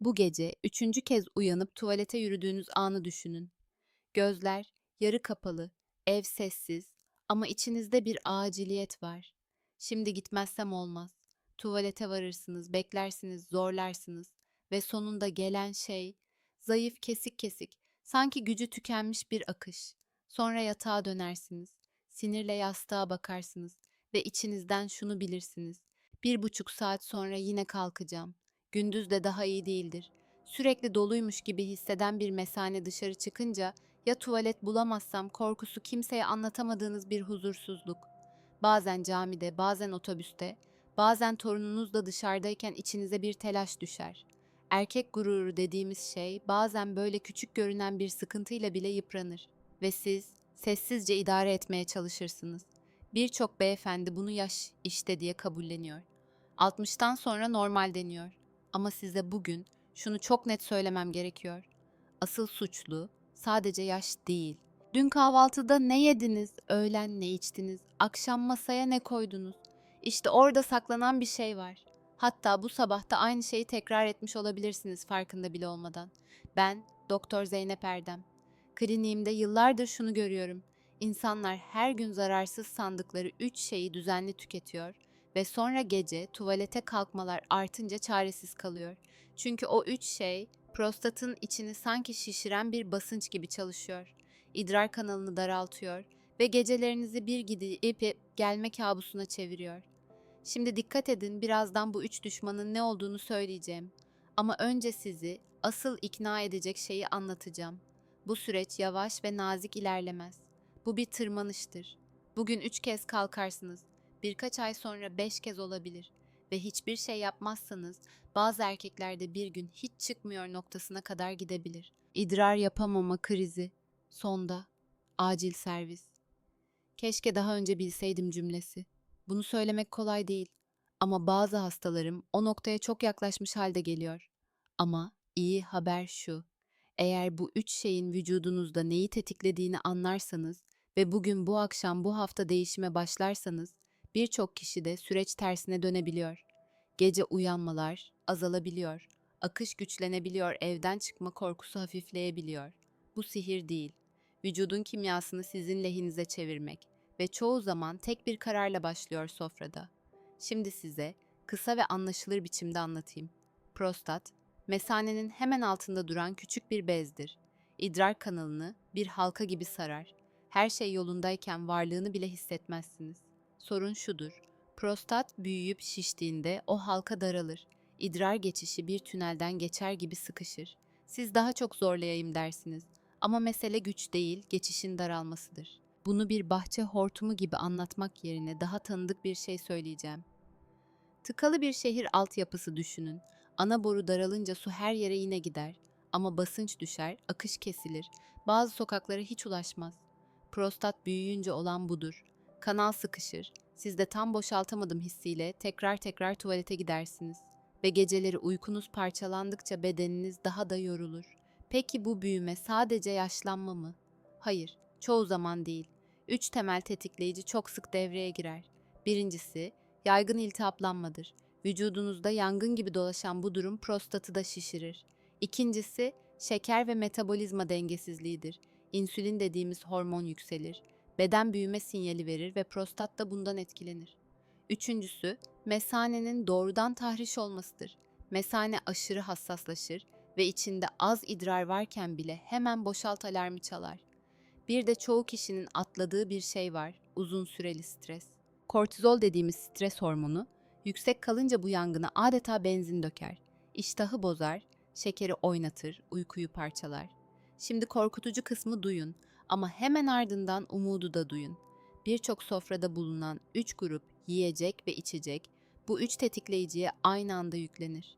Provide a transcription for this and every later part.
Bu gece üçüncü kez uyanıp tuvalete yürüdüğünüz anı düşünün. Gözler yarı kapalı, ev sessiz ama içinizde bir aciliyet var. Şimdi gitmezsem olmaz. Tuvalete varırsınız, beklersiniz, zorlarsınız ve sonunda gelen şey zayıf, kesik kesik, sanki gücü tükenmiş bir akış. Sonra yatağa dönersiniz, sinirle yastığa bakarsınız ve içinizden şunu bilirsiniz. Bir buçuk saat sonra yine kalkacağım. Gündüz de daha iyi değildir. Sürekli doluymuş gibi hisseden bir mesane dışarı çıkınca ya tuvalet bulamazsam korkusu kimseye anlatamadığınız bir huzursuzluk. Bazen camide, bazen otobüste, bazen torununuzla dışarıdayken içinize bir telaş düşer. Erkek gururu dediğimiz şey bazen böyle küçük görünen bir sıkıntıyla bile yıpranır ve siz sessizce idare etmeye çalışırsınız. Birçok beyefendi bunu yaş işte diye kabulleniyor. 60'tan sonra normal deniyor. Ama size bugün şunu çok net söylemem gerekiyor. Asıl suçlu sadece yaş değil. Dün kahvaltıda ne yediniz, öğlen ne içtiniz, akşam masaya ne koydunuz? İşte orada saklanan bir şey var. Hatta bu sabah da aynı şeyi tekrar etmiş olabilirsiniz farkında bile olmadan. Ben Doktor Zeynep Erdem. Kliniğimde yıllardır şunu görüyorum. İnsanlar her gün zararsız sandıkları üç şeyi düzenli tüketiyor ve sonra gece tuvalete kalkmalar artınca çaresiz kalıyor. Çünkü o üç şey prostatın içini sanki şişiren bir basınç gibi çalışıyor. İdrar kanalını daraltıyor ve gecelerinizi bir gidip gelme kabusuna çeviriyor. Şimdi dikkat edin birazdan bu üç düşmanın ne olduğunu söyleyeceğim. Ama önce sizi asıl ikna edecek şeyi anlatacağım. Bu süreç yavaş ve nazik ilerlemez. Bu bir tırmanıştır. Bugün üç kez kalkarsınız. Birkaç ay sonra beş kez olabilir. Ve hiçbir şey yapmazsanız bazı erkeklerde bir gün hiç çıkmıyor noktasına kadar gidebilir. İdrar yapamama krizi. Sonda. Acil servis. Keşke daha önce bilseydim cümlesi. Bunu söylemek kolay değil. Ama bazı hastalarım o noktaya çok yaklaşmış halde geliyor. Ama iyi haber şu. Eğer bu üç şeyin vücudunuzda neyi tetiklediğini anlarsanız ve bugün bu akşam bu hafta değişime başlarsanız birçok kişide süreç tersine dönebiliyor. Gece uyanmalar azalabiliyor. Akış güçlenebiliyor, evden çıkma korkusu hafifleyebiliyor. Bu sihir değil. Vücudun kimyasını sizin lehinize çevirmek ve çoğu zaman tek bir kararla başlıyor sofrada. Şimdi size kısa ve anlaşılır biçimde anlatayım. Prostat, mesanenin hemen altında duran küçük bir bezdir. İdrar kanalını bir halka gibi sarar. Her şey yolundayken varlığını bile hissetmezsiniz. Sorun şudur. Prostat büyüyüp şiştiğinde o halka daralır. İdrar geçişi bir tünelden geçer gibi sıkışır. Siz daha çok zorlayayım dersiniz. Ama mesele güç değil, geçişin daralmasıdır. Bunu bir bahçe hortumu gibi anlatmak yerine daha tanıdık bir şey söyleyeceğim. Tıkalı bir şehir altyapısı düşünün. Ana boru daralınca su her yere yine gider. Ama basınç düşer, akış kesilir. Bazı sokaklara hiç ulaşmaz. Prostat büyüyünce olan budur. Kanal sıkışır. Siz de tam boşaltamadım hissiyle tekrar tekrar tuvalete gidersiniz. Ve geceleri uykunuz parçalandıkça bedeniniz daha da yorulur. Peki bu büyüme sadece yaşlanma mı? Hayır, çoğu zaman değil. Üç temel tetikleyici çok sık devreye girer. Birincisi, yaygın iltihaplanmadır. Vücudunuzda yangın gibi dolaşan bu durum prostatı da şişirir. İkincisi, şeker ve metabolizma dengesizliğidir. İnsülin dediğimiz hormon yükselir. Beden büyüme sinyali verir ve prostat da bundan etkilenir. Üçüncüsü, mesanenin doğrudan tahriş olmasıdır. Mesane aşırı hassaslaşır ve içinde az idrar varken bile hemen boşalt alarmı çalar. Bir de çoğu kişinin atladığı bir şey var, uzun süreli stres. Kortizol dediğimiz stres hormonu, yüksek kalınca bu yangına adeta benzin döker. İştahı bozar, şekeri oynatır, uykuyu parçalar. Şimdi korkutucu kısmı duyun ama hemen ardından umudu da duyun. Birçok sofrada bulunan üç grup yiyecek ve içecek bu üç tetikleyiciye aynı anda yüklenir.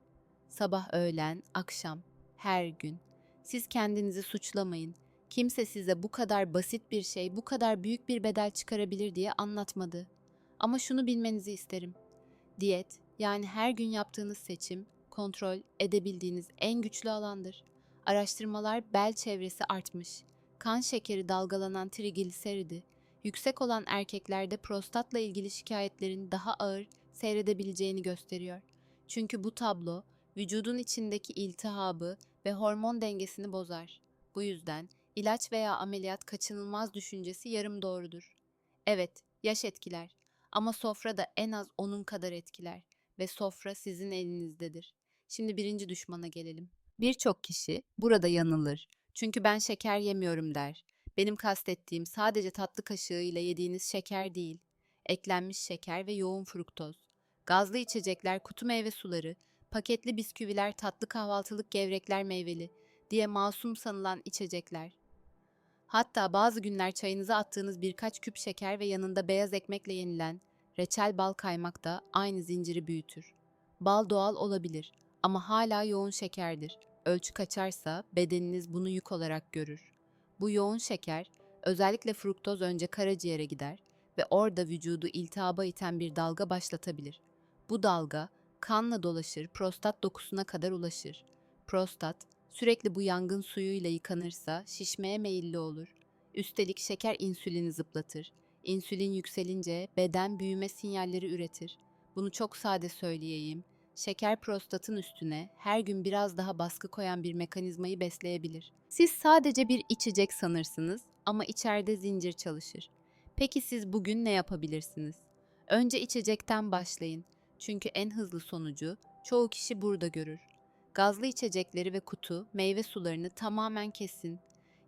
Sabah, öğlen, akşam, her gün. Siz kendinizi suçlamayın. Kimse size bu kadar basit bir şey, bu kadar büyük bir bedel çıkarabilir diye anlatmadı. Ama şunu bilmenizi isterim. Diyet, yani her gün yaptığınız seçim, kontrol edebildiğiniz en güçlü alandır. Araştırmalar bel çevresi artmış. Kan şekeri dalgalanan trigliseridi. Yüksek olan erkeklerde prostatla ilgili şikayetlerin daha ağır seyredebileceğini gösteriyor. Çünkü bu tablo vücudun içindeki iltihabı ve hormon dengesini bozar. Bu yüzden ilaç veya ameliyat kaçınılmaz düşüncesi yarım doğrudur. Evet, yaş etkiler ama sofra da en az onun kadar etkiler ve sofra sizin elinizdedir. Şimdi birinci düşmana gelelim. Birçok kişi burada yanılır. Çünkü ben şeker yemiyorum der. Benim kastettiğim sadece tatlı kaşığıyla yediğiniz şeker değil. Eklenmiş şeker ve yoğun fruktoz. Gazlı içecekler, kutu meyve suları, paketli bisküviler, tatlı kahvaltılık gevrekler meyveli diye masum sanılan içecekler. Hatta bazı günler çayınıza attığınız birkaç küp şeker ve yanında beyaz ekmekle yenilen reçel bal kaymak da aynı zinciri büyütür. Bal doğal olabilir ama hala yoğun şekerdir. Ölçü kaçarsa bedeniniz bunu yük olarak görür. Bu yoğun şeker, özellikle fruktoz önce karaciğere gider ve orada vücudu iltihaba iten bir dalga başlatabilir. Bu dalga kanla dolaşır, prostat dokusuna kadar ulaşır. Prostat sürekli bu yangın suyuyla yıkanırsa şişmeye meyilli olur. Üstelik şeker insülini zıplatır. İnsülin yükselince beden büyüme sinyalleri üretir. Bunu çok sade söyleyeyim. Şeker prostatın üstüne her gün biraz daha baskı koyan bir mekanizmayı besleyebilir. Siz sadece bir içecek sanırsınız ama içeride zincir çalışır. Peki siz bugün ne yapabilirsiniz? Önce içecekten başlayın. Çünkü en hızlı sonucu çoğu kişi burada görür. Gazlı içecekleri ve kutu, meyve sularını tamamen kesin.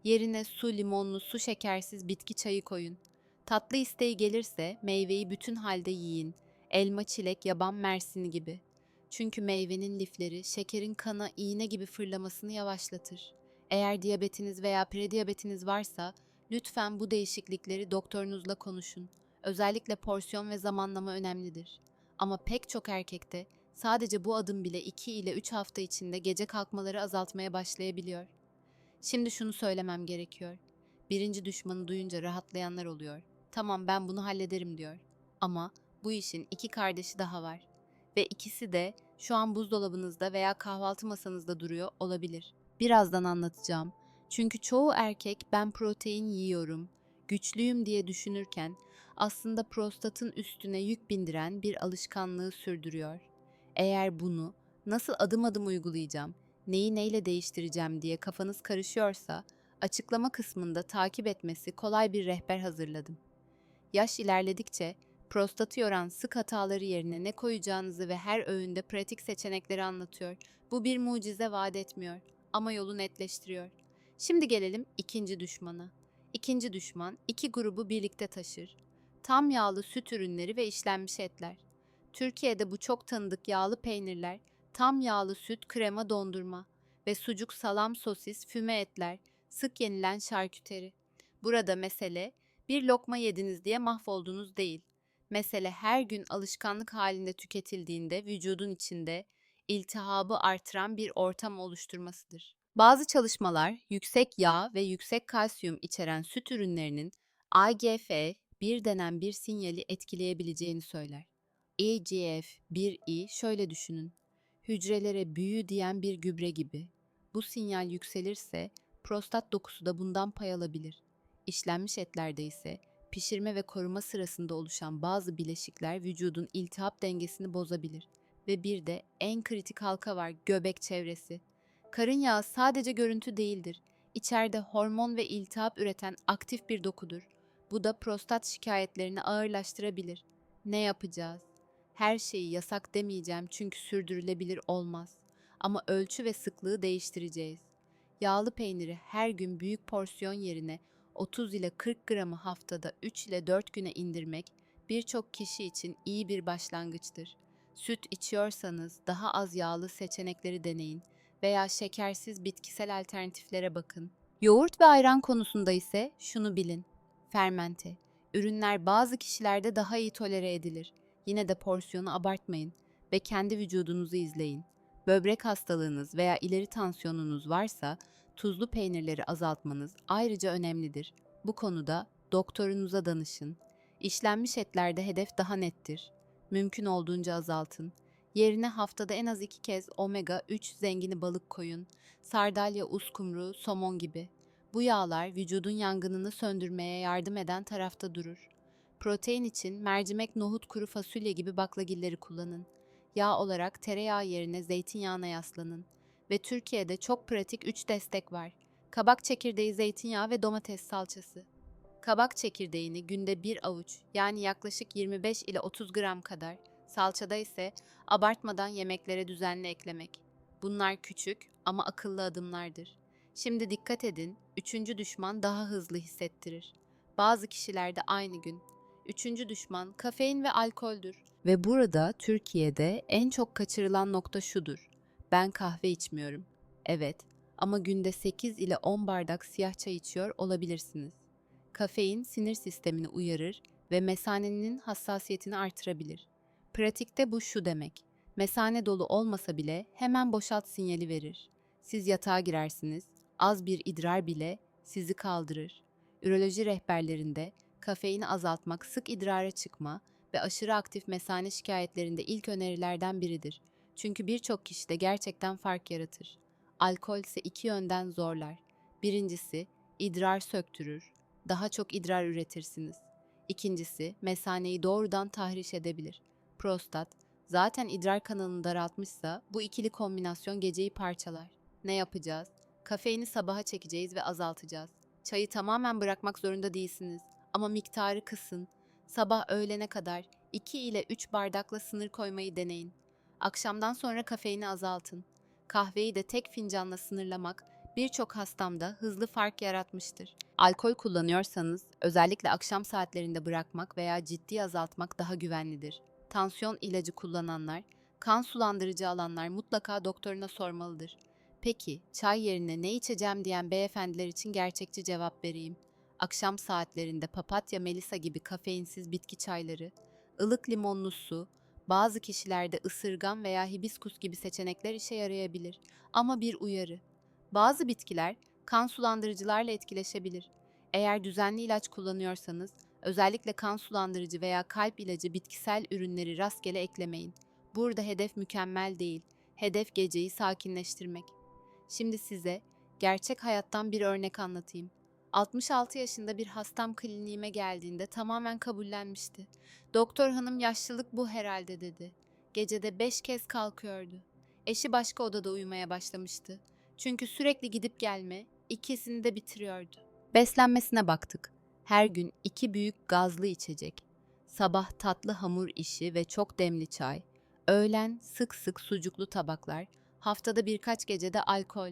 Yerine su limonlu, su şekersiz bitki çayı koyun. Tatlı isteği gelirse meyveyi bütün halde yiyin. Elma, çilek, yaban mersini gibi. Çünkü meyvenin lifleri şekerin kana iğne gibi fırlamasını yavaşlatır. Eğer diyabetiniz veya prediyabetiniz varsa lütfen bu değişiklikleri doktorunuzla konuşun. Özellikle porsiyon ve zamanlama önemlidir. Ama pek çok erkekte sadece bu adım bile 2 ile 3 hafta içinde gece kalkmaları azaltmaya başlayabiliyor. Şimdi şunu söylemem gerekiyor. Birinci düşmanı duyunca rahatlayanlar oluyor. Tamam ben bunu hallederim diyor. Ama bu işin iki kardeşi daha var. Ve ikisi de şu an buzdolabınızda veya kahvaltı masanızda duruyor olabilir. Birazdan anlatacağım. Çünkü çoğu erkek ben protein yiyorum, güçlüyüm diye düşünürken aslında prostatın üstüne yük bindiren bir alışkanlığı sürdürüyor. Eğer bunu nasıl adım adım uygulayacağım, neyi neyle değiştireceğim diye kafanız karışıyorsa açıklama kısmında takip etmesi kolay bir rehber hazırladım. Yaş ilerledikçe prostatı yoran sık hataları yerine ne koyacağınızı ve her öğünde pratik seçenekleri anlatıyor. Bu bir mucize vaat etmiyor ama yolu netleştiriyor. Şimdi gelelim ikinci düşmana. İkinci düşman iki grubu birlikte taşır. Tam yağlı süt ürünleri ve işlenmiş etler. Türkiye'de bu çok tanıdık yağlı peynirler, tam yağlı süt, krema, dondurma ve sucuk, salam, sosis, füme etler, sık yenilen şarküteri. Burada mesele bir lokma yediniz diye mahvoldunuz değil. Mesele her gün alışkanlık halinde tüketildiğinde vücudun içinde iltihabı artıran bir ortam oluşturmasıdır. Bazı çalışmalar yüksek yağ ve yüksek kalsiyum içeren süt ürünlerinin IGF-1 denen bir sinyali etkileyebileceğini söyler. EGF-1i şöyle düşünün. Hücrelere büyü diyen bir gübre gibi. Bu sinyal yükselirse prostat dokusu da bundan pay alabilir. İşlenmiş etlerde ise pişirme ve koruma sırasında oluşan bazı bileşikler vücudun iltihap dengesini bozabilir. Ve bir de en kritik halka var göbek çevresi. Karın yağı sadece görüntü değildir. İçeride hormon ve iltihap üreten aktif bir dokudur. Bu da prostat şikayetlerini ağırlaştırabilir. Ne yapacağız? Her şeyi yasak demeyeceğim çünkü sürdürülebilir olmaz. Ama ölçü ve sıklığı değiştireceğiz. Yağlı peyniri her gün büyük porsiyon yerine 30 ile 40 gramı haftada 3 ile 4 güne indirmek birçok kişi için iyi bir başlangıçtır. Süt içiyorsanız daha az yağlı seçenekleri deneyin veya şekersiz bitkisel alternatiflere bakın. Yoğurt ve ayran konusunda ise şunu bilin. Fermente. Ürünler bazı kişilerde daha iyi tolere edilir. Yine de porsiyonu abartmayın ve kendi vücudunuzu izleyin. Böbrek hastalığınız veya ileri tansiyonunuz varsa tuzlu peynirleri azaltmanız ayrıca önemlidir. Bu konuda doktorunuza danışın. İşlenmiş etlerde hedef daha nettir. Mümkün olduğunca azaltın. Yerine haftada en az iki kez omega 3 zengini balık koyun. Sardalya, uskumru, somon gibi. Bu yağlar vücudun yangınını söndürmeye yardım eden tarafta durur. Protein için mercimek, nohut, kuru fasulye gibi baklagilleri kullanın. yağ olarak tereyağı yerine zeytinyağına yaslanın. Ve Türkiye'de çok pratik 3 destek var. Kabak çekirdeği, zeytinyağı ve domates salçası. Kabak çekirdeğini günde bir avuç yani yaklaşık 25 ile 30 gram kadar, salçada ise abartmadan yemeklere düzenli eklemek. Bunlar küçük ama akıllı adımlardır. Şimdi dikkat edin, üçüncü düşman daha hızlı hissettirir. Bazı kişilerde aynı gün. Üçüncü düşman kafein ve alkoldür. Ve burada Türkiye'de en çok kaçırılan nokta şudur. Ben kahve içmiyorum. Evet ama günde 8 ile 10 bardak siyah çay içiyor olabilirsiniz. Kafein sinir sistemini uyarır ve mesanenin hassasiyetini artırabilir. Pratikte bu şu demek. Mesane dolu olmasa bile hemen boşalt sinyali verir. Siz yatağa girersiniz, az bir idrar bile sizi kaldırır. Üroloji rehberlerinde kafeini azaltmak sık idrara çıkma ve aşırı aktif mesane şikayetlerinde ilk önerilerden biridir. Çünkü birçok kişide gerçekten fark yaratır. Alkol ise iki yönden zorlar. Birincisi, idrar söktürür, daha çok idrar üretirsiniz. İkincisi, mesaneyi doğrudan tahriş edebilir. Prostat, zaten idrar kanalını daraltmışsa bu ikili kombinasyon geceyi parçalar. Ne yapacağız? Kafeini sabaha çekeceğiz ve azaltacağız. Çayı tamamen bırakmak zorunda değilsiniz ama miktarı kısın. Sabah öğlene kadar 2 ile 3 bardakla sınır koymayı deneyin. Akşamdan sonra kafeini azaltın. Kahveyi de tek fincanla sınırlamak birçok hastamda hızlı fark yaratmıştır. Alkol kullanıyorsanız özellikle akşam saatlerinde bırakmak veya ciddi azaltmak daha güvenlidir. Tansiyon ilacı kullananlar, kan sulandırıcı alanlar mutlaka doktoruna sormalıdır. Peki, çay yerine ne içeceğim diyen beyefendiler için gerçekçi cevap vereyim. Akşam saatlerinde papatya, melisa gibi kafeinsiz bitki çayları, ılık limonlu su, bazı kişilerde ısırgan veya hibiskus gibi seçenekler işe yarayabilir. Ama bir uyarı. Bazı bitkiler kan sulandırıcılarla etkileşebilir. Eğer düzenli ilaç kullanıyorsanız, özellikle kan sulandırıcı veya kalp ilacı bitkisel ürünleri rastgele eklemeyin. Burada hedef mükemmel değil. Hedef geceyi sakinleştirmek. Şimdi size gerçek hayattan bir örnek anlatayım. 66 yaşında bir hastam kliniğime geldiğinde tamamen kabullenmişti. Doktor hanım yaşlılık bu herhalde dedi. Gecede 5 kez kalkıyordu. Eşi başka odada uyumaya başlamıştı. Çünkü sürekli gidip gelme, ikisini de bitiriyordu. Beslenmesine baktık. Her gün iki büyük gazlı içecek. Sabah tatlı hamur işi ve çok demli çay. Öğlen sık sık sucuklu tabaklar. Haftada birkaç gecede alkol.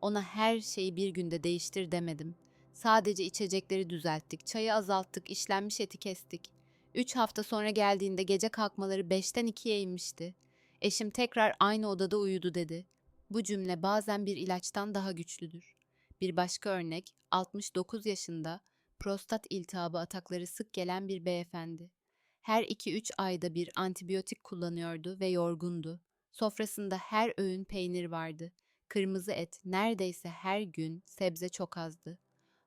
Ona her şeyi bir günde değiştir demedim. Sadece içecekleri düzelttik, çayı azalttık, işlenmiş eti kestik. Üç hafta sonra geldiğinde gece kalkmaları beşten ikiye inmişti. Eşim tekrar aynı odada uyudu dedi. Bu cümle bazen bir ilaçtan daha güçlüdür. Bir başka örnek 69 yaşında prostat iltihabı atakları sık gelen bir beyefendi. Her 2-3 ayda bir antibiyotik kullanıyordu ve yorgundu. Sofrasında her öğün peynir vardı. Kırmızı et neredeyse her gün, sebze çok azdı.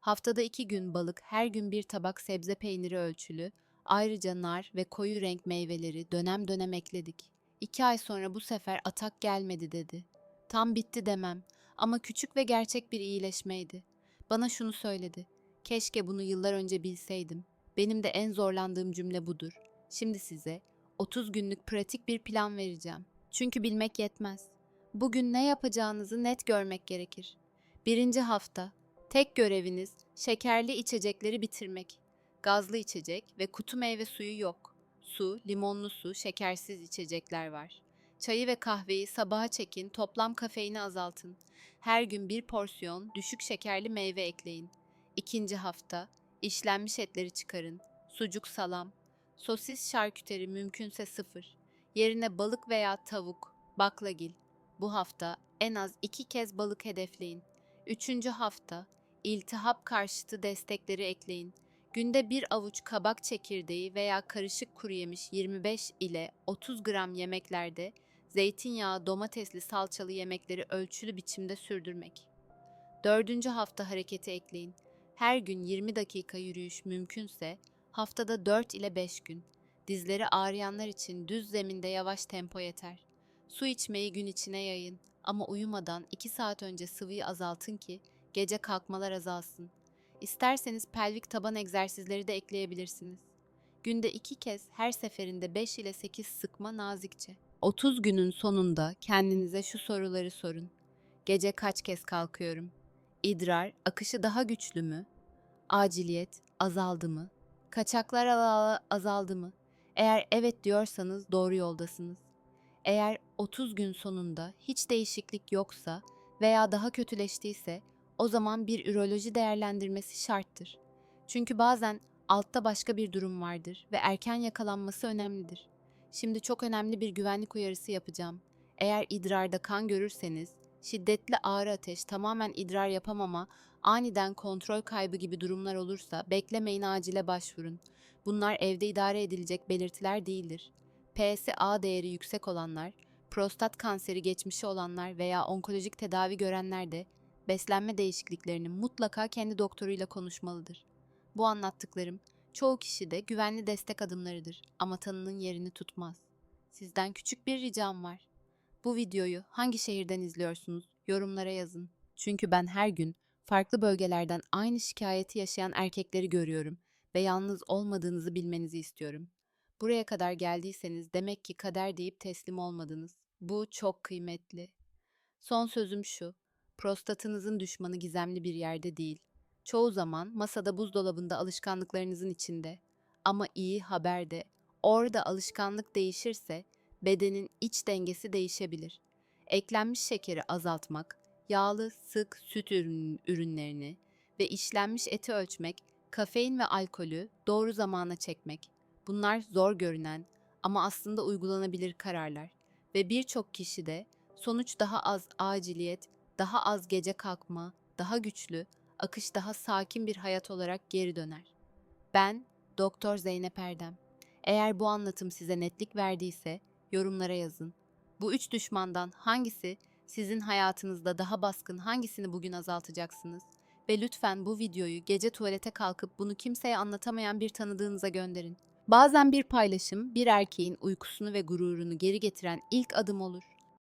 Haftada iki gün balık, her gün bir tabak sebze peyniri ölçülü, ayrıca nar ve koyu renk meyveleri dönem dönem ekledik. İki ay sonra bu sefer atak gelmedi dedi. Tam bitti demem ama küçük ve gerçek bir iyileşmeydi. Bana şunu söyledi. Keşke bunu yıllar önce bilseydim. Benim de en zorlandığım cümle budur. Şimdi size 30 günlük pratik bir plan vereceğim. Çünkü bilmek yetmez. Bugün ne yapacağınızı net görmek gerekir. Birinci hafta Tek göreviniz şekerli içecekleri bitirmek. Gazlı içecek ve kutu meyve suyu yok. Su, limonlu su, şekersiz içecekler var. Çayı ve kahveyi sabaha çekin, toplam kafeini azaltın. Her gün bir porsiyon düşük şekerli meyve ekleyin. İkinci hafta işlenmiş etleri çıkarın. Sucuk salam, sosis şarküteri mümkünse sıfır. Yerine balık veya tavuk, baklagil. Bu hafta en az iki kez balık hedefleyin. Üçüncü hafta iltihap karşıtı destekleri ekleyin. Günde bir avuç kabak çekirdeği veya karışık kuru yemiş 25 ile 30 gram yemeklerde zeytinyağı, domatesli salçalı yemekleri ölçülü biçimde sürdürmek. Dördüncü hafta hareketi ekleyin. Her gün 20 dakika yürüyüş mümkünse haftada 4 ile 5 gün. Dizleri ağrıyanlar için düz zeminde yavaş tempo yeter. Su içmeyi gün içine yayın ama uyumadan 2 saat önce sıvıyı azaltın ki gece kalkmalar azalsın. İsterseniz pelvik taban egzersizleri de ekleyebilirsiniz. Günde iki kez her seferinde 5 ile 8 sıkma nazikçe. 30 günün sonunda kendinize şu soruları sorun. Gece kaç kez kalkıyorum? İdrar akışı daha güçlü mü? Aciliyet azaldı mı? Kaçaklar azaldı mı? Eğer evet diyorsanız doğru yoldasınız. Eğer 30 gün sonunda hiç değişiklik yoksa veya daha kötüleştiyse o zaman bir üroloji değerlendirmesi şarttır. Çünkü bazen altta başka bir durum vardır ve erken yakalanması önemlidir. Şimdi çok önemli bir güvenlik uyarısı yapacağım. Eğer idrarda kan görürseniz, şiddetli ağrı ateş, tamamen idrar yapamama, aniden kontrol kaybı gibi durumlar olursa beklemeyin acile başvurun. Bunlar evde idare edilecek belirtiler değildir. PSA değeri yüksek olanlar, prostat kanseri geçmişi olanlar veya onkolojik tedavi görenler de beslenme değişikliklerini mutlaka kendi doktoruyla konuşmalıdır. Bu anlattıklarım çoğu kişide güvenli destek adımlarıdır ama tanının yerini tutmaz. Sizden küçük bir ricam var. Bu videoyu hangi şehirden izliyorsunuz? Yorumlara yazın. Çünkü ben her gün farklı bölgelerden aynı şikayeti yaşayan erkekleri görüyorum ve yalnız olmadığınızı bilmenizi istiyorum. Buraya kadar geldiyseniz demek ki kader deyip teslim olmadınız. Bu çok kıymetli. Son sözüm şu. Prostatınızın düşmanı gizemli bir yerde değil. Çoğu zaman masada buzdolabında alışkanlıklarınızın içinde. Ama iyi haber de orada alışkanlık değişirse bedenin iç dengesi değişebilir. Eklenmiş şekeri azaltmak, yağlı sık süt ürün- ürünlerini ve işlenmiş eti ölçmek, kafein ve alkolü doğru zamana çekmek. Bunlar zor görünen ama aslında uygulanabilir kararlar ve birçok kişide sonuç daha az aciliyet, daha az gece kalkma, daha güçlü, akış daha sakin bir hayat olarak geri döner. Ben Doktor Zeynep Erdem. Eğer bu anlatım size netlik verdiyse yorumlara yazın. Bu üç düşmandan hangisi sizin hayatınızda daha baskın, hangisini bugün azaltacaksınız? Ve lütfen bu videoyu gece tuvalete kalkıp bunu kimseye anlatamayan bir tanıdığınıza gönderin. Bazen bir paylaşım bir erkeğin uykusunu ve gururunu geri getiren ilk adım olur.